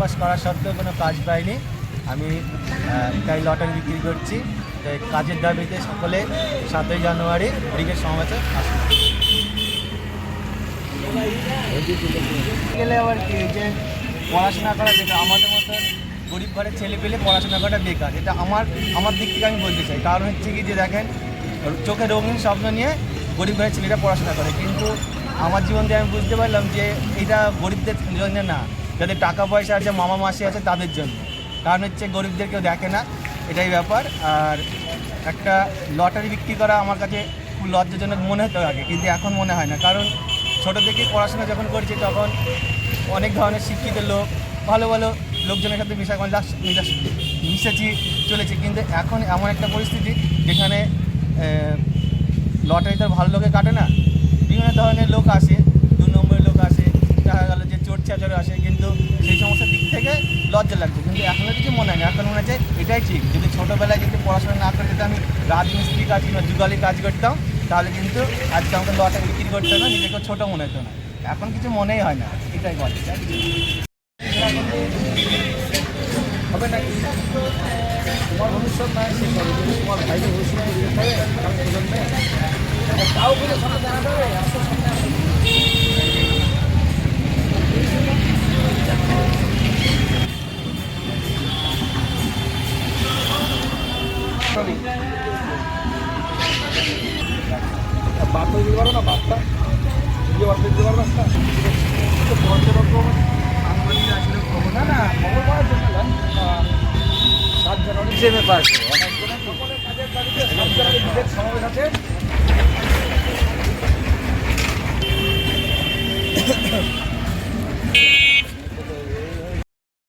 Pass করা সত্ত্বেও কোনো কাজ পাইনি। আমি তাই লটারি বিক্রি করছি। তাই কাজের দাবিতে সকলে সাতই জানুয়ারি ব্রিগেড সমাবেশে আসুন। গেলে আবার কি, যে পড়াশোনা করা বেকার। আমাদের মতন গরিব ঘরের ছেলে পেলে পড়াশোনা করাটা বেকার। এটা আমার আমার দিক থেকে আমি বলতে চাই। কারণ হচ্ছে কি যে দেখেন, চোখে রঙিন স্বপ্ন নিয়ে গরিব ঘরের ছেলেরা পড়াশোনা করে। কিন্তু আমার জীবন দিয়ে আমি বুঝতে পারলাম যে এটা গরিবদের জন্য না। যাদের টাকা পয়সা আছে, মামা মাসি আছে, তাদের জন্য। কারণ হচ্ছে গরিবদের কেউ দেখে না, এটাই ব্যাপার। আর একটা লটারি বিক্রি করা আমার কাছে খুব লজ্জাজনক মনে হতো আগে, কিন্তু এখন মনে হয় না। কারণ ছোটো থেকে পড়াশোনা যখন করছি, তখন অনেক ধরনের শিক্ষিত লোক, ভালো ভালো লোকজনের সাথে মিশা মিশা- মিশা- মিশেছি, চলেছি। কিন্তু এখন এমন একটা পরিস্থিতি, যেখানে লটারি তো আর ভালো লোকে কাটে না। বিভিন্ন ধরনের লোক আসে, দু নম্বরের লোক আসে, দেখা গেলো যে চোর চাচর আসে কিন্তু সেই সমস্ত দিক থেকে লজ্জা লাগছে। কিন্তু এখন কিছু মনে হয় না এখন মনে হচ্ছে এটাই ঠিক। যদি ছোটোবেলায় যদি পড়াশোনা না করে যদি আমি রাজমিস্ত্রি কাজ কিংবা যুগালি কাজ করতাম, তাহলে কিন্তু আজকে আমাকে লটারি বিক্রি করতে না নিজেকে ছোটো মনে হতো না। এখন কিছু মনেই হয় না। এটাই বলে হবে নাকি? তোমার ভবিষ্যৎ কিন্তু তোমার কারণ প্রজন্মে Sorry. বার্তা দিতে পারো না বার্তা ভিডিও বার্তা দিতে পারো একটা পর্যটক সাংবাদিক আসলে খবর না না খবর পাওয়ার জন্য সাত জানুয়ারি। যে ব্যাপার অনেকজনের সকলের কাজের দাবিতে সাত জানুয়ারি সমাবেশ আছে